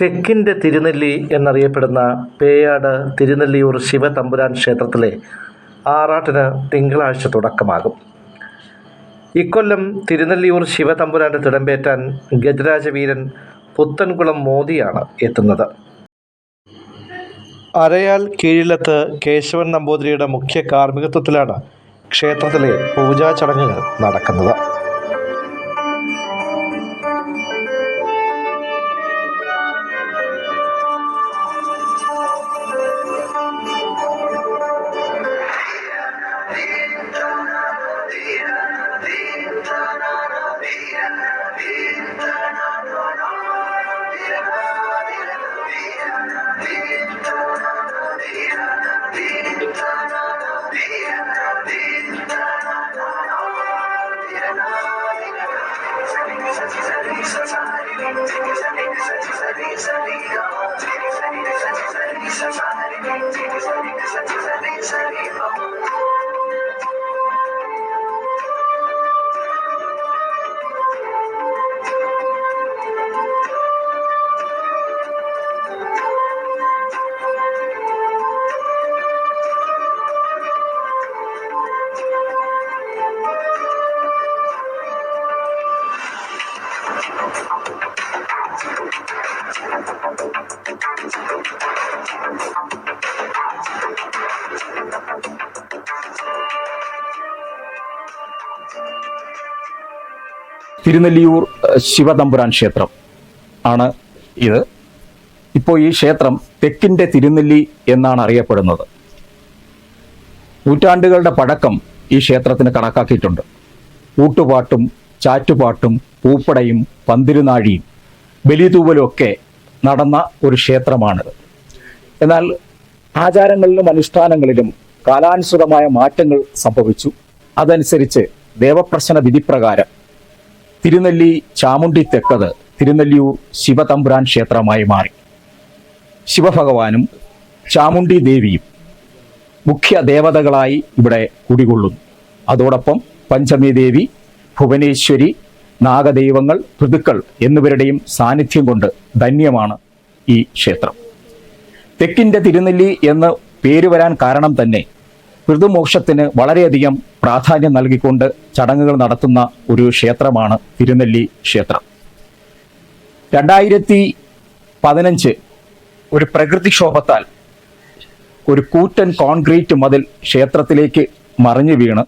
തെക്കിന്റെ തിരുനെല്ലി എന്നറിയപ്പെടുന്ന പേയാട് തിരുനെല്ലിയൂർ ശിവതമ്പുരാൻ ക്ഷേത്രത്തിലെ ആറാട്ടിന് തിങ്കളാഴ്ച തുടക്കമാകും. ഇക്കൊല്ലം തിരുനെല്ലിയൂർ ശിവതമ്പുരാന്റെ തിടമ്പേറ്റാൻ ഗജരാജവീരൻ പുത്തൻകുളം മോദിയാണ് എത്തുന്നത്. അരയാൽ കീഴിലത്ത് കേശവൻ നമ്പൂതിരിയുടെ മുഖ്യ കാർമ്മികത്വത്തിലാണ് ക്ഷേത്രത്തിലെ പൂജാ ചടങ്ങുകൾ നടക്കുന്നത്. Thank you. തിരുനെല്ലിയൂർ ശിവതമ്പുരാൻ ക്ഷേത്രം ആണ് ഇത്. ഇപ്പോൾ ഈ ക്ഷേത്രം തെക്കിന്റെ തിരുനെല്ലി എന്നാണ് അറിയപ്പെടുന്നത്. നൂറ്റാണ്ടുകളുടെ പഴക്കം ഈ ക്ഷേത്രത്തിന് കണക്കാക്കിയിട്ടുണ്ട്. ഊട്ടുപാട്ടും ചാറ്റുപാട്ടും പൂപ്പടയും പന്തിരുനാഴിയും ബലിതൂവലും ഒക്കെ നടന്ന ഒരു ക്ഷേത്രമാണിത്. എന്നാൽ ആചാരങ്ങളിലും അനുഷ്ഠാനങ്ങളിലും കാലാനുസൃതമായ മാറ്റങ്ങൾ സംഭവിച്ചു. അതനുസരിച്ച് ദേവപ്രശ്ന വിധിപ്രകാരം തിരുനെല്ലി ചാമുണ്ടി തെക്കത് തിരുനെല്ലിയൂർ ശിവതമ്പുരാൻ ക്ഷേത്രമായി മാറി. ശിവഭഗവാനും ചാമുണ്ടി ദേവിയും മുഖ്യ ദേവതകളായി ഇവിടെ കുടികൊള്ളുന്നു. അതോടൊപ്പം പഞ്ചമി ദേവി ഭുവനേശ്വരി നാഗദൈവങ്ങൾ ഋതുക്കൾ എന്നിവരുടെയും സാന്നിധ്യം കൊണ്ട് ധന്യമാണ് ഈ ക്ഷേത്രം. തെക്കിന്റെ തിരുനെല്ലി എന്ന് പേര് വരാൻ കാരണം തന്നെ ഋതുമോക്ഷത്തിന് വളരെയധികം പ്രാധാന്യം നൽകിക്കൊണ്ട് ചടങ്ങുകൾ നടത്തുന്ന ഒരു ക്ഷേത്രമാണ് തിരുനെല്ലി ക്ഷേത്രം. രണ്ടായിരത്തി പതിനഞ്ച് ഒരു പ്രകൃതിക്ഷോഭത്താൽ ഒരു കൂറ്റൻ കോൺക്രീറ്റ് മതിൽ ക്ഷേത്രത്തിലേക്ക് മറിഞ്ഞു വീണ്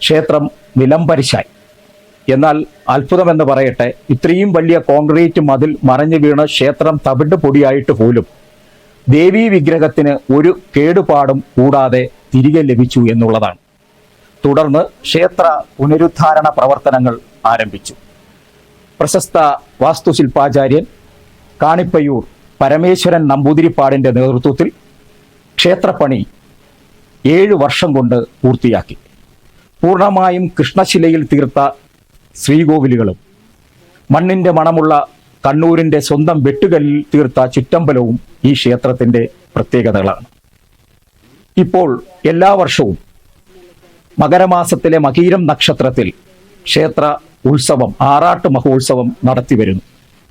ക്ഷേത്രം നിലംപരിശായി എന്നാൽ അത്ഭുതമെന്ന് പറയട്ടെ ഇത്രയും വലിയ കോൺക്രീറ്റ് മതിൽ മറിഞ്ഞു വീണ് ക്ഷേത്രം തവിട് പൊടിയായിട്ട് പോലും ദേവീ വിഗ്രഹത്തിന് ഒരു കേടുപാടും കൂടാതെ തിരികെ ലഭിച്ചു എന്നുള്ളതാണ്. തുടർന്ന് ക്ഷേത്ര പുനരുദ്ധാരണ പ്രവർത്തനങ്ങൾ ആരംഭിച്ചു. പ്രശസ്ത വാസ്തുശില്പാചാര്യൻ കാണിപ്പയ്യൂർ പരമേശ്വരൻ നമ്പൂതിരിപ്പാടിന്റെ നേതൃത്വത്തിൽ ക്ഷേത്രപ്പണി ഏഴ് വർഷം കൊണ്ട് പൂർത്തിയാക്കി. പൂർണമായും കൃഷ്ണശിലയിൽ തീർത്ത ശ്രീകോവിലുകളും മണ്ണിന്റെ മണമുള്ള കണ്ണൂരിന്റെ സ്വന്തം വെട്ടുകല്ലിൽ തീർത്ത ചുറ്റമ്പലവും ഈ ക്ഷേത്രത്തിന്റെ പ്രത്യേകതകളാണ്. ഇപ്പോൾ എല്ലാ വർഷവും മകരമാസത്തിലെ മകീരം നക്ഷത്രത്തിൽ ക്ഷേത്ര ഉത്സവം ആറാട്ട് മഹോത്സവം നടത്തിവരുന്നു.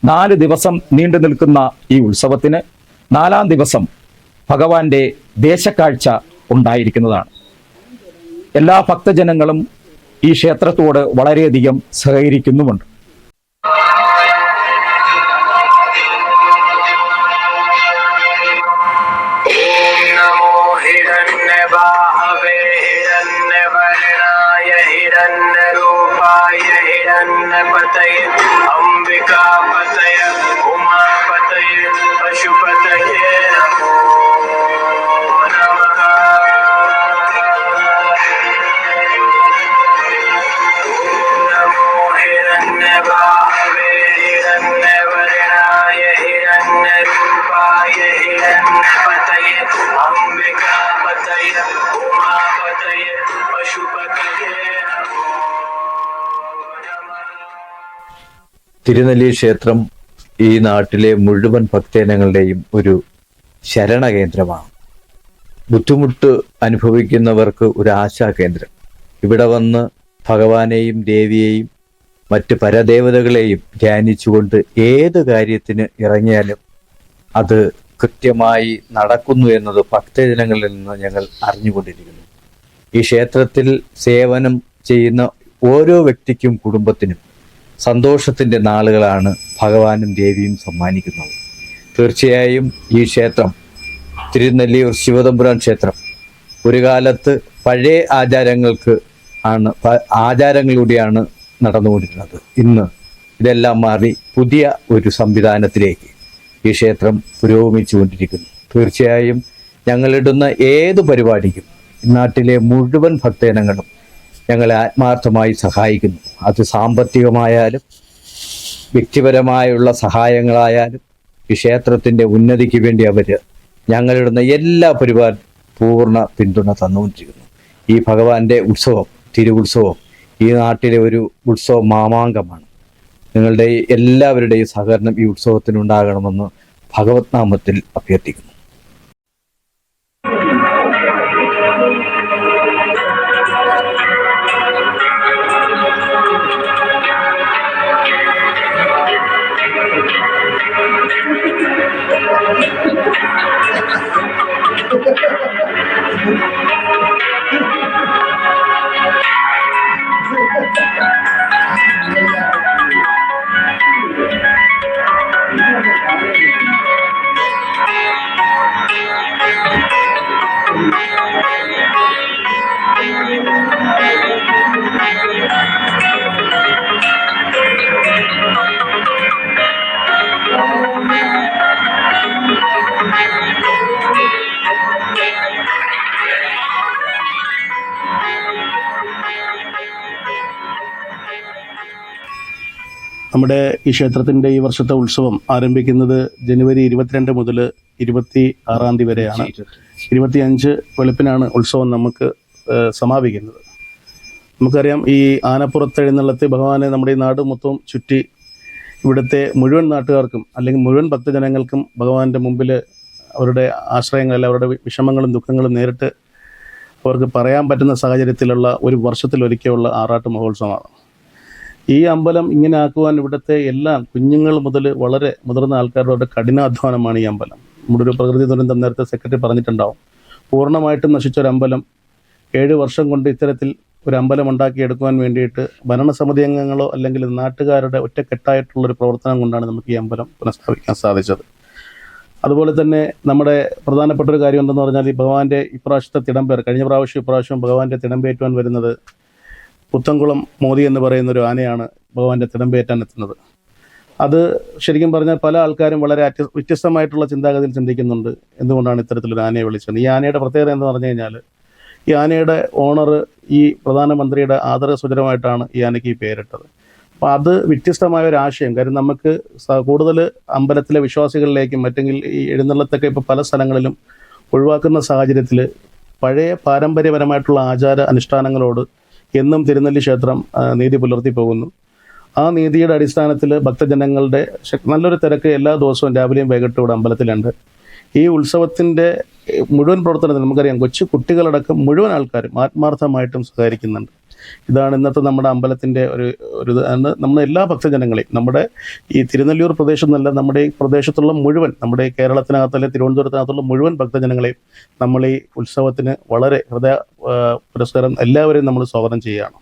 നാല് ദിവസം നീണ്ടു നിൽക്കുന്ന ഈ ഉത്സവത്തിന് നാലാം ദിവസം ഭഗവാന്റെ ദേശക്കാഴ്ച ഉണ്ടായിരിക്കുന്നതാണ്. എല്ലാ ഭക്തജനങ്ങളും ഈ ക്ഷേത്രത്തോട് വളരെയധികം സഹകരിക്കുന്നുമുണ്ട്. पतये अम्बिका पतय। തിരുനെല്ലി ക്ഷേത്രം ഈ നാട്ടിലെ മുഴുവൻ ഭക്തജനങ്ങളുടെയും ഒരു ശരണ കേന്ദ്രമാണ് ബുദ്ധിമുട്ട് അനുഭവിക്കുന്നവർക്ക് ഒരു ആശാ കേന്ദ്രം ഇവിടെ വന്ന് ഭഗവാനെയും ദേവിയെയും മറ്റ് പരദേവതകളെയും ധ്യാനിച്ചുകൊണ്ട് ഏത് കാര്യത്തിന് ഇറങ്ങിയാലും അത് കൃത്യമായി നടക്കുന്നു എന്നത് ഭക്തജനങ്ങളിൽ നിന്ന് ഞങ്ങൾ അറിഞ്ഞുകൊണ്ടിരിക്കുന്നു. ഈ ക്ഷേത്രത്തിൽ സേവനം ചെയ്യുന്ന ഓരോ വ്യക്തിക്കും കുടുംബത്തിനും സന്തോഷത്തിന്റെ നാളുകളാണ് ഭഗവാനും ദേവിയും സമ്മാനിക്കുന്നത്. തീർച്ചയായും ഈ ക്ഷേത്രം തിരുനെല്ലിയൂർ ശിവതമ്പുരാൻ ക്ഷേത്രം ഒരു കാലത്ത് പഴയ ആചാരങ്ങൾക്ക് ആണ് ആചാരങ്ങളിലൂടെയാണ് നടന്നുകൊണ്ടിരുന്നത്. ഇന്ന് ഇതെല്ലാം മാറി പുതിയ ഒരു സംവിധാനത്തിലേക്ക് ഈ ക്ഷേത്രം പുരോഗമിച്ചുകൊണ്ടിരിക്കുന്നു. തീർച്ചയായും ഞങ്ങളിടുന്ന ഏത് പരിപാടിക്കും നാട്ടിലെ മുഴുവൻ ഭക്തജനങ്ങളും ഞങ്ങളെ ആത്മാർത്ഥമായി സഹായിക്കുന്നു. അത് സാമ്പത്തികമായാലും വ്യക്തിപരമായുള്ള സഹായങ്ങളായാലും ഈ ക്ഷേത്രത്തിന്റെ ഉന്നതിക്ക് വേണ്ടി അവർ ഞങ്ങളിടുന്ന എല്ലാ പരിപാടി പൂർണ പിന്തുണ തന്നുകൊണ്ടിരിക്കുന്നു ഈ ഭഗവാന്റെ ഉത്സവം തിരുവുത്സവം ഈ നാട്ടിലെ ഒരു ഉത്സവ മാമാങ്കമാണ്. നിങ്ങളുടെ എല്ലാവരുടെയും സഹകരണം ഈ ഉത്സവത്തിനുണ്ടാകണമെന്ന് ഭഗവത് നാമത്തിൽ അഭ്യർത്ഥിക്കുന്നു. നമ്മുടെ ഈ ക്ഷേത്രത്തിന്റെ ഈ വർഷത്തെ ഉത്സവം ആരംഭിക്കുന്നത് ജനുവരി ഇരുപത്തിരണ്ട് മുതൽ ഇരുപത്തി ആറാം തീയതി വരെയാണ്. ഇരുപത്തിയഞ്ച് വെളുപ്പിനാണ് ഉത്സവം നമുക്ക് സമാപിക്കുന്നത്. നമുക്കറിയാം ഈ ആനപ്പുറത്ത് എഴുന്നള്ളത്ത് ഭഗവാനെ നമ്മുടെ ഈ നാട് മൊത്തം ചുറ്റി ഇവിടുത്തെ മുഴുവൻ നാട്ടുകാർക്കും അല്ലെങ്കിൽ മുഴുവൻ ഭക്തജനങ്ങൾക്കും ഭഗവാന്റെ മുമ്പിൽ അവരുടെ ആശ്രയങ്ങൾ അവരുടെ വിഷമങ്ങളും ദുഃഖങ്ങളും നേരിട്ട് അവർക്ക് പറയാൻ പറ്റുന്ന സാഹചര്യത്തിലുള്ള ഒരു വർഷത്തിലൊരിക്കലുള്ള ആറാട്ട് മഹോത്സവമാണ്. ഈ അമ്പലം ഇങ്ങനെ ആക്കുവാൻ ഇവിടുത്തെ എല്ലാം കുഞ്ഞുങ്ങൾ മുതൽ വളരെ മുതിർന്ന ആൾക്കാരുടെ കഠിനാധ്വാനമാണ് ഈ അമ്പലം. നമ്മുടെ ഒരു പ്രകൃതി ദുരന്തം നേരത്തെ സെക്രട്ടറി പറഞ്ഞിട്ടുണ്ടാവും. പൂർണമായിട്ടും നശിച്ച ഒരു അമ്പലം ഏഴ് വർഷം കൊണ്ട് ഇത്തരത്തിൽ ഒരു അമ്പലം ഉണ്ടാക്കിയെടുക്കുവാൻ വേണ്ടിയിട്ട് ഭരണസമിതി അംഗങ്ങളോ അല്ലെങ്കിൽ നാട്ടുകാരുടെ ഒറ്റക്കെട്ടായിട്ടുള്ള ഒരു പ്രവർത്തനം കൊണ്ടാണ് നമുക്ക് ഈ അമ്പലം പുനഃസ്ഥാപിക്കാൻ സാധിച്ചത്. അതുപോലെ തന്നെ നമ്മുടെ പ്രധാനപ്പെട്ട ഒരു കാര്യം എന്തെന്ന് പറഞ്ഞാൽ ഈ ഭഗവാന്റെ ഇപ്രാവശ്യത്തെ തിടമ്പേർ കഴിഞ്ഞ പ്രാവശ്യം ഇപ്രാവശ്യം ഭഗവാന്റെ തിടമ്പേറ്റുവാൻ വരുന്നത് പുത്തൻകുളം മോദി എന്ന് പറയുന്ന ഒരു ആനയാണ് ഭഗവാന്റെ തിടമ്പേറ്റാൻ എത്തുന്നത്. അത് ശരിക്കും പറഞ്ഞാൽ പല ആൾക്കാരും വളരെ വ്യത്യസ്തമായിട്ടുള്ള ചിന്താഗതിയിൽ ചിന്തിക്കുന്നുണ്ട് എന്തുകൊണ്ടാണ് ഇത്തരത്തിലൊരു ആനയെ വിളിച്ചത്. ഈ ആനയുടെ പ്രത്യേകത എന്ന് പറഞ്ഞു കഴിഞ്ഞാൽ ഈ ആനയുടെ ഓണർ ഈ പ്രധാനമന്ത്രിയുടെ ആദരസൂചകമായിട്ടാണ് ഈ ആനയ്ക്ക് ഈ പേരിട്ടത്. അപ്പോൾ അത് വ്യത്യസ്തമായ ഒരു ആശയം. കാര്യം നമുക്ക് കൂടുതൽ അമ്പലത്തിലെ വിശ്വാസികളിലേക്കും മറ്റെങ്കിൽ ഈ എഴുന്നള്ളത്തൊക്കെ ഇപ്പോൾ പല സ്ഥലങ്ങളിലും ഒഴിവാക്കുന്ന സാഹചര്യത്തിൽ പഴയ പാരമ്പര്യപരമായിട്ടുള്ള ആചാര അനുഷ്ഠാനങ്ങളോട് എന്നും തിരുനെല്ലി ക്ഷേത്രം നീതി പുലർത്തി പോകുന്നു. ആ നീതിയുടെ അടിസ്ഥാനത്തിൽ ഭക്തജനങ്ങളുടെ നല്ലൊരു തിരക്ക് എല്ലാ ദിവസവും രാവിലെയും വൈകിട്ടും ഇവിടെ അമ്പലത്തിലുണ്ട്. ഈ ഉത്സവത്തിന്റെ മുഴുവൻ പ്രവർത്തനത്തിൽ നമുക്കറിയാം കൊച്ചു കുട്ടികളടക്കം മുഴുവൻ ആൾക്കാരും ആത്മാർത്ഥമായിട്ടും സഹകരിക്കുന്നുണ്ട്. ഇതാണ് ഇന്നത്തെ നമ്മുടെ അമ്പലത്തിന്റെ ഒരു ഒരു ഇതാണ് നമ്മുടെ എല്ലാ ഭക്തജനങ്ങളെയും നമ്മുടെ ഈ തിരുനെല്ലൂർ പ്രദേശം എന്നല്ല നമ്മുടെ ഈ പ്രദേശത്തുള്ള മുഴുവൻ നമ്മുടെ കേരളത്തിനകത്തല്ലെ തിരുവനന്തപുരത്തിനകത്തുള്ള മുഴുവൻ ഭക്തജനങ്ങളെയും നമ്മൾ ഈ ഉത്സവത്തിന് വളരെ ഹൃദയ പുരസ്കാരം എല്ലാവരെയും നമ്മൾ സ്വാഗതം ചെയ്യുകയാണ്.